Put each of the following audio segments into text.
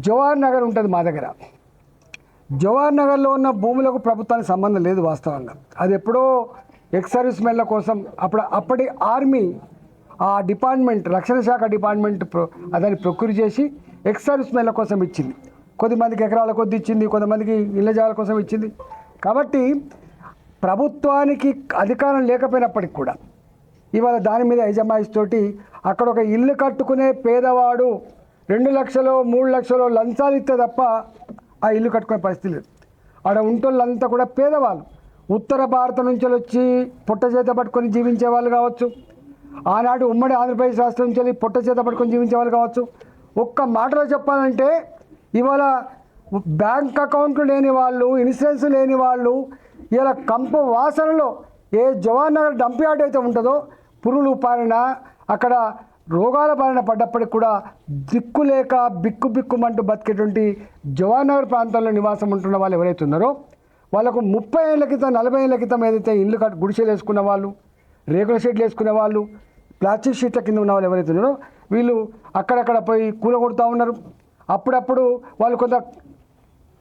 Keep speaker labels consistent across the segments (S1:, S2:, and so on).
S1: జవహర్ నగర్ ఉంటుంది మా దగ్గర. జవహర్ నగర్లో ఉన్న భూములకు ప్రభుత్వానికి సంబంధం లేదు వాస్తవంగా. అది ఎప్పుడో ఎక్స్ సర్వీస్ మెన్ల కోసం అప్పుడు అప్పటి ఆర్మీ ఆ డిపార్ట్మెంట్ రక్షణ శాఖ డిపార్ట్మెంట్ ప్రో దాన్ని ప్రొక్యూర్ చేసి ఎక్స్ సర్వీస్ మెన్ల కోసం ఇచ్చింది. కొద్దిమందికి ఎకరాల కొద్ది ఇచ్చింది కొంతమందికి ఇళ్ళ జాగాల కోసం ఇచ్చింది. కాబట్టి ప్రభుత్వానికి అధికారం లేకపోయినప్పటికి కూడా ఇవాళ దాని మీద యజమాయిస్తోటి అక్కడ ఒక ఇల్లు కట్టుకునే పేదవాడు రెండు లక్షలు మూడు లక్షలు లంచాలు ఇస్తే తప్ప ఆ ఇల్లు కట్టుకునే పరిస్థితి లేదు. ఆడ ఉంటోళ్ళంతా కూడా పేదవాళ్ళు. ఉత్తర భారత నుంచి వచ్చి పుట్ట చేత పట్టుకొని జీవించే వాళ్ళు కావచ్చు. ఆనాడు ఉమ్మడి ఆంధ్రప్రదేశ్ రాష్ట్రం నుంచి వెళ్ళి పొట్ట చేత పట్టుకొని జీవించే వాళ్ళు కావచ్చు. ఒక్క మాటలో చెప్పాలంటే ఇవాళ బ్యాంక్ అకౌంట్లు లేని వాళ్ళు ఇన్సూరెన్స్ లేని వాళ్ళు ఇలా కంప వాసనలో ఏ జవాన్ నగర్ డంప్ యార్డ్ అయితే ఉంటుందో పురుగులు పారిన అక్కడ రోగాల బారిన పడ్డప్పటికి కూడా దిక్కు లేక బిక్కు బిక్కుమంటూ బతికేటువంటి జవాన్ ప్రాంతంలో నివాసం ఉంటున్న వాళ్ళు ఎవరైతే ఉన్నారో వాళ్ళకు ముప్పై ఏళ్ళ క్రితం నలభై ఏళ్ళ క్రితం ఏదైతే ఇల్లు కట్ గుడిసెలు వేసుకున్న వాళ్ళు రేకుల షెడ్లు వేసుకునే వాళ్ళు ప్లాస్టిక్ షీట్ల కింద ఉన్న వాళ్ళు ఎవరైతే ఉన్నారో వీళ్ళు అక్కడక్కడ పోయి కూలగొడుతూ ఉన్నారు. అప్పుడప్పుడు వాళ్ళు కొంత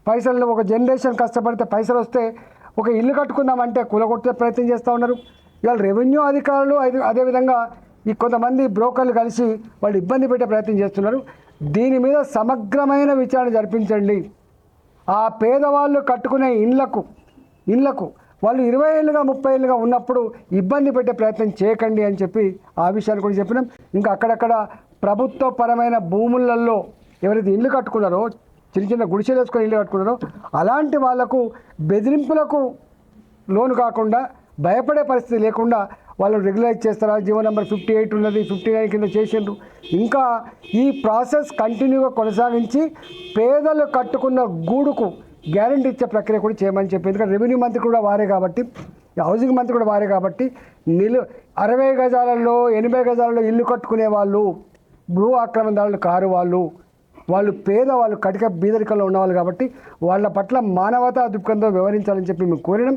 S1: పైసలు ఒక జనరేషన్ కష్టపడితే పైసలు వస్తే ఒక ఇల్లు కట్టుకుందామంటే కూలగొట్టే ప్రయత్నం చేస్తూ ఉన్నారు. ఇవాళ రెవెన్యూ అధికారులు అదే- అదేవిధంగా ఈ కొంతమంది బ్రోకర్లు కలిసి వాళ్ళు ఇబ్బంది పెట్టే ప్రయత్నం చేస్తున్నారు. దీని మీద సమగ్రమైన విచారణ జరిపించండి. ఆ పేదవాళ్ళు కట్టుకునే ఇండ్లకు ఇండ్లకు వాళ్ళు ఇరవై ఏళ్ళుగా ముప్పై ఏళ్ళుగా ఉన్నప్పుడు ఇబ్బంది పెట్టే ప్రయత్నం చేయకండి అని చెప్పి ఆ విషయాలు కూడా చెప్పినాం. ఇంకా అక్కడక్కడ ప్రభుత్వ పరమైన భూములలో ఎవరైతే ఇల్లు కట్టుకున్నారో చిన్న చిన్న గుడిసెలు వేసుకొని ఇల్లు కట్టుకున్నారో అలాంటి వాళ్ళకు బెదిరింపులకు లోను కాకుండా భయపడే పరిస్థితి లేకుండా వాళ్ళు రెగ్యులైజ్ చేస్తారా? జీవో నెంబర్ ఫిఫ్టీ ఎయిట్ ఉన్నది ఫిఫ్టీ నైన్ కింద చేసిండ్రు. ఇంకా ఈ ప్రాసెస్ కంటిన్యూగా కొనసాగించి పేదలు కట్టుకున్న గూడుకు గ్యారంటీ ఇచ్చే ప్రక్రియ కూడా చేయమని చెప్పి ఎందుకంటే రెవెన్యూ మంత్రి కూడా వారే కాబట్టి హౌసింగ్ మంత్రి కూడా వారే కాబట్టి నిలు అరవై గజాలలో ఎనభై గజాలలో ఇల్లు కట్టుకునే వాళ్ళు భూ ఆక్రమణదారులు కారు వాళ్ళు వాళ్ళు పేద వాళ్ళు కటిక బీదరికంలో ఉన్నవాళ్ళు కాబట్టి వాళ్ళ పట్ల మానవతా దృక్పథంతో వ్యవహరించాలని చెప్పి మేము కోరినాం.